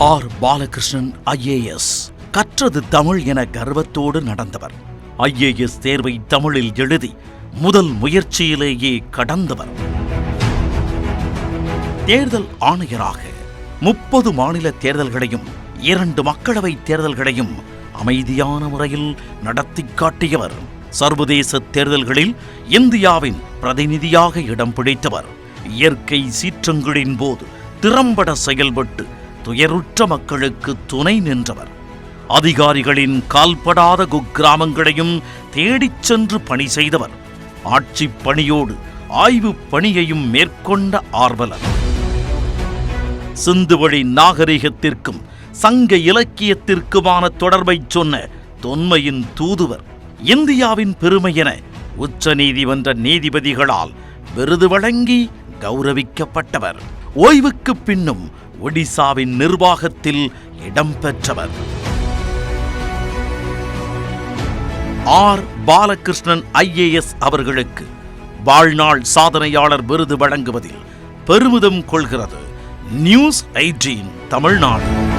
R Balakrishnan IAS. கற்றது தமிழ் என கர்வத்தோடு நடந்தவர். IAS தேர்வை தமிழில் எழுதி முதல் முயற்சியிலேயே கடந்தவர். தேர்தல் ஆணையராக முப்பது மாநில தேர்தல்களையும் இரண்டு மக்களவை தேர்தல்களையும் அமைதியான முறையில் நடத்தி காட்டியவர். சர்வதேச தேர்தல்களில் இந்தியாவின் பிரதிநிதியாக இடம் பிடித்தவர். இயற்கை சீற்றங்களின் போது திறம்பட செயல்பட்டு துயருற்ற மக்களுக்கு துணை நின்றவர். அதிகாரிகளின் கால்படாத குக்கிராமங்களையும் தேடிச் சென்று பணி செய்தவர். ஆட்சி பணியோடு ஆய்வு பணியையும் மேற்கொண்ட ஆர்வலர். சிந்துவழி நாகரிகத்திற்கும் சங்க இலக்கியத்திற்குமான தொடர்பைச் சொன்ன தொன்மையின் தூதுவர் இந்தியாவின் பெருமை என உச்ச நீதிமன்ற நீதிபதிகளால் விருது வழங்கி கௌரவிக்கப்பட்டவர். ஓய்வுக்கு பின்னும் ஒடிசாவின் நிர்வாகத்தில் இடம்பெற்றவர் ஆர். பாலகிருஷ்ணன் ஐஏஎஸ் அவர்களுக்கு வாழ்நாள் சாதனையாளர் விருது வழங்குவதில் பெருமிதம் கொள்கிறது நியூஸ் எயிட்டீன் தமிழ்நாடு.